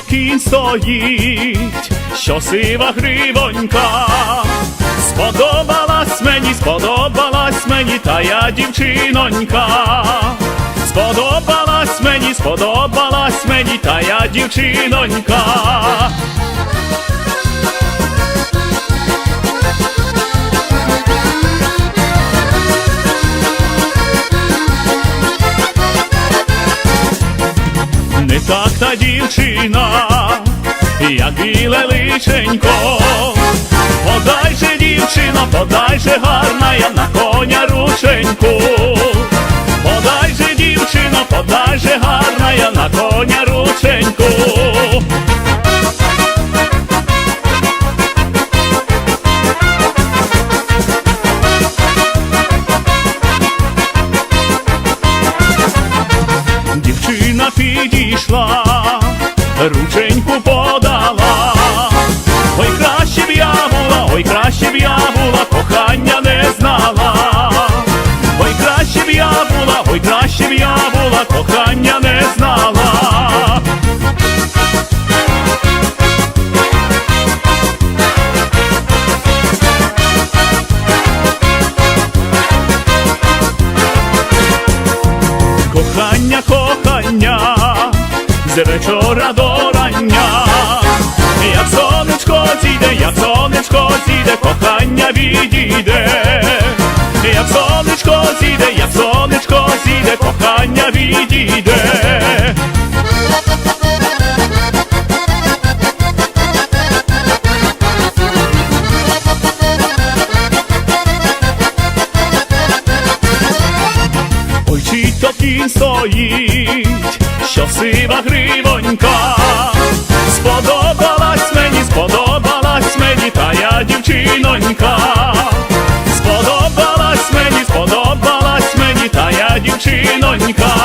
кінь стоїть, що сива гривонька. Сподобалась мені, сподобалась мені та я дівчинонька. Сподобалась мені, сподобалась мені та я дівчинонька. Так та дівчина, як біле личенько. Подай же, дівчина, подай же гарна, я на коня рученьку. Підійшла, рученьку подала. Ой, краще б я була, ой, краще б я була, кохання не знала. Ой, краще б я була, ой, краще б я була, кохання не знала. Кохання, кохання, з вечора до рання, як сонечко зійде, як сонечко зійде, кохання відійде, як сонечко зійде, як сонечко зійде, кохання відійде. Кінь стоїть, що сива гривонька. Сподобалась мені, сподобалась мені та я дівчинонька. Сподобалась мені, сподобалась мені та я дівчинонька.